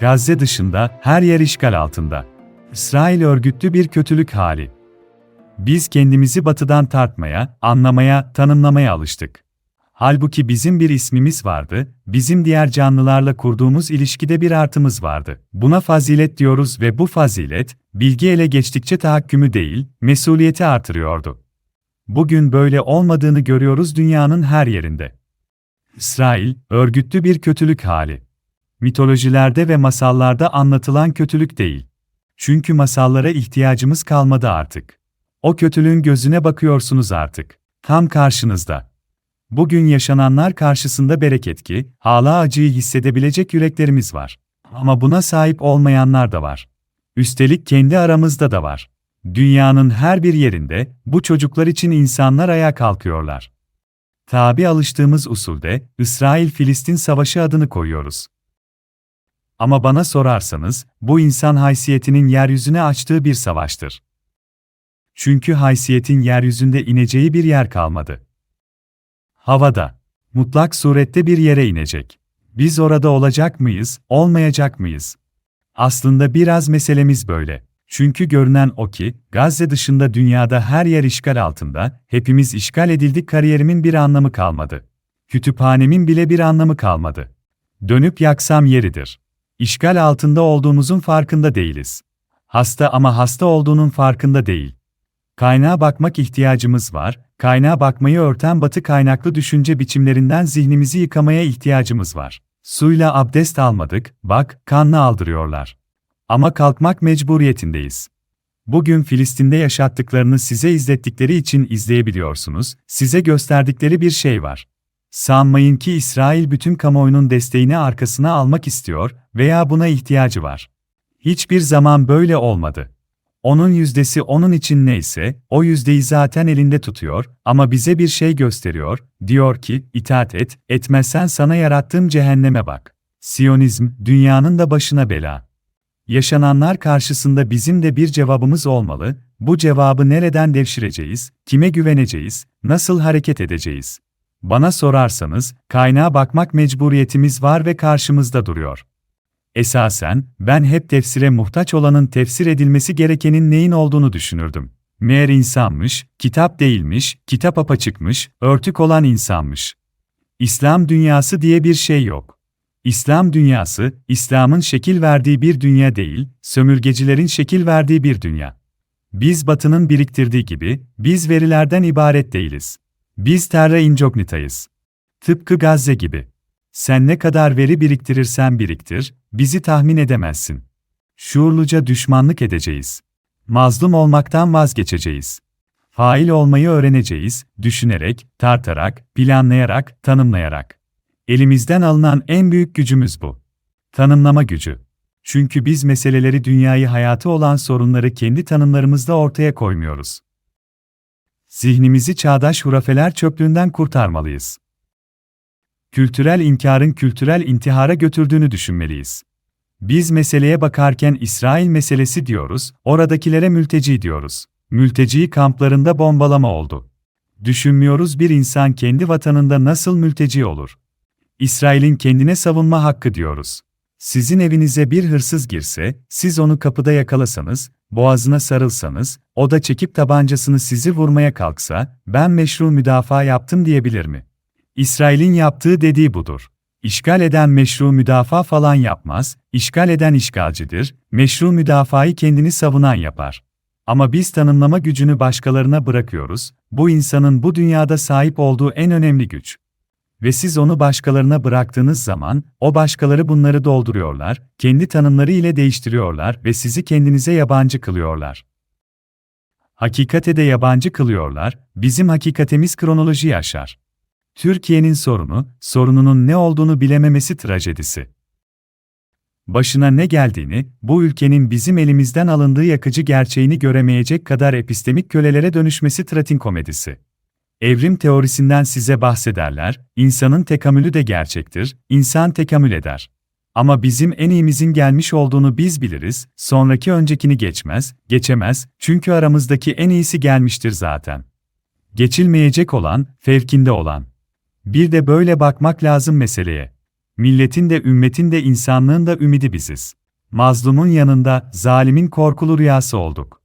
Gazze dışında her yer işgal altında. İsrail örgütlü bir kötülük hali. Biz kendimizi batıdan tartmaya, anlamaya, tanımlamaya alıştık. Halbuki bizim bir ismimiz vardı, bizim diğer canlılarla kurduğumuz ilişkide bir artımız vardı. Buna fazilet diyoruz ve bu fazilet, bilgi ele geçtikçe tahakkümü değil, mesuliyeti artırıyordu. Bugün böyle olmadığını görüyoruz dünyanın her yerinde. İsrail, örgütlü bir kötülük hali. Mitolojilerde ve masallarda anlatılan kötülük değil. Çünkü masallara ihtiyacımız kalmadı artık. O kötülüğün gözüne bakıyorsunuz artık. Tam karşınızda. Bugün yaşananlar karşısında bereket ki, hala acıyı hissedebilecek yüreklerimiz var. Ama buna sahip olmayanlar da var. Üstelik kendi aramızda da var. Dünyanın her bir yerinde bu çocuklar için insanlar ayağa kalkıyorlar. Tabi alıştığımız usulde İsrail-Filistin savaşı adını koyuyoruz. Ama bana sorarsanız, bu insan haysiyetinin yeryüzüne açtığı bir savaştır. Çünkü haysiyetin yeryüzünde ineceği bir yer kalmadı. Havada, mutlak surette bir yere inecek. Biz orada olacak mıyız, olmayacak mıyız? Aslında biraz meselemiz böyle. Çünkü görünen o ki, Gazze dışında dünyada her yer işgal altında, hepimiz işgal edildik kariyerimin bir anlamı kalmadı. Kütüphanemin bile bir anlamı kalmadı. Dönüp yaksam yeridir. İşgal altında olduğumuzun farkında değiliz. Hasta ama hasta olduğunun farkında değil. Kaynağa bakmak ihtiyacımız var, kaynağa bakmayı örten batı kaynaklı düşünce biçimlerinden zihnimizi yıkamaya ihtiyacımız var. Suyla abdest almadık, bak, kanla aldırıyorlar. Ama kalkmak mecburiyetindeyiz. Bugün Filistin'de yaşattıklarını size izlettikleri için izleyebiliyorsunuz, size gösterdikleri bir şey var. Sanmayın ki İsrail bütün kamuoyunun desteğini arkasına almak istiyor veya buna ihtiyacı var. Hiçbir zaman böyle olmadı. Onun yüzdesi onun için neyse, o yüzdeyi zaten elinde tutuyor ama bize bir şey gösteriyor, diyor ki, itaat et, etmezsen sana yarattığım cehenneme bak. Siyonizm, dünyanın da başına bela. Yaşananlar karşısında bizim de bir cevabımız olmalı, bu cevabı nereden devşireceğiz, kime güveneceğiz, nasıl hareket edeceğiz? Bana sorarsanız, kaynağa bakmak mecburiyetimiz var ve karşımızda duruyor. Esasen, ben hep tefsire muhtaç olanın tefsir edilmesi gerekenin neyin olduğunu düşünürdüm. Meğer insanmış, kitap değilmiş, kitap apaçıkmış, örtük olan insanmış. İslam dünyası diye bir şey yok. İslam dünyası, İslam'ın şekil verdiği bir dünya değil, sömürgecilerin şekil verdiği bir dünya. Biz Batı'nın biriktirdiği gibi, biz verilerden ibaret değiliz. Biz terra incognitayız. Tıpkı Gazze gibi. Sen ne kadar veri biriktirirsen biriktir, bizi tahmin edemezsin. Şuurluca düşmanlık edeceğiz. Mazlum olmaktan vazgeçeceğiz. Fail olmayı öğreneceğiz, düşünerek, tartarak, planlayarak, tanımlayarak. Elimizden alınan en büyük gücümüz bu. Tanımlama gücü. Çünkü biz meseleleri dünyayı hayatı olan sorunları kendi tanımlarımızda ortaya koymuyoruz. Zihnimizi çağdaş hurafeler çöplüğünden kurtarmalıyız. Kültürel inkarın kültürel intihara götürdüğünü düşünmeliyiz. Biz meseleye bakarken İsrail meselesi diyoruz, oradakilere mülteci diyoruz. Mülteci kamplarında bombalama oldu. Düşünmüyoruz bir insan kendi vatanında nasıl mülteci olur? İsrail'in kendine savunma hakkı diyoruz. Sizin evinize bir hırsız girse, siz onu kapıda yakalasanız, boğazına sarılsanız, o da çekip tabancasını sizi vurmaya kalksa, ben meşru müdafaa yaptım diyebilir mi? İsrail'in yaptığı dediği budur. İşgal eden meşru müdafaa falan yapmaz, işgal eden işgalcidir, meşru müdafayı kendini savunan yapar. Ama biz tanımlama gücünü başkalarına bırakıyoruz, bu insanın bu dünyada sahip olduğu en önemli güç. Ve siz onu başkalarına bıraktığınız zaman, o başkaları bunları dolduruyorlar, kendi tanımları ile değiştiriyorlar ve sizi kendinize yabancı kılıyorlar. Hakikate de yabancı kılıyorlar, bizim hakikatemiz kronolojiyi aşar. Türkiye'nin sorunu, sorununun ne olduğunu bilememesi trajedisi. Başına ne geldiğini, bu ülkenin bizim elimizden alındığı yakıcı gerçeğini göremeyecek kadar epistemik kölelere dönüşmesi tratin komedisi. Evrim teorisinden size bahsederler, insanın tekamülü de gerçektir, insan tekamül eder. Ama bizim en iyimizin gelmiş olduğunu biz biliriz, sonraki öncekini geçmez, geçemez, çünkü aramızdaki en iyisi gelmiştir zaten. Geçilmeyecek olan, fevkinde olan. Bir de böyle bakmak lazım meseleye. Milletin de ümmetin de insanlığın da ümidi biziz. Mazlumun yanında zalimin korkulu rüyası olduk.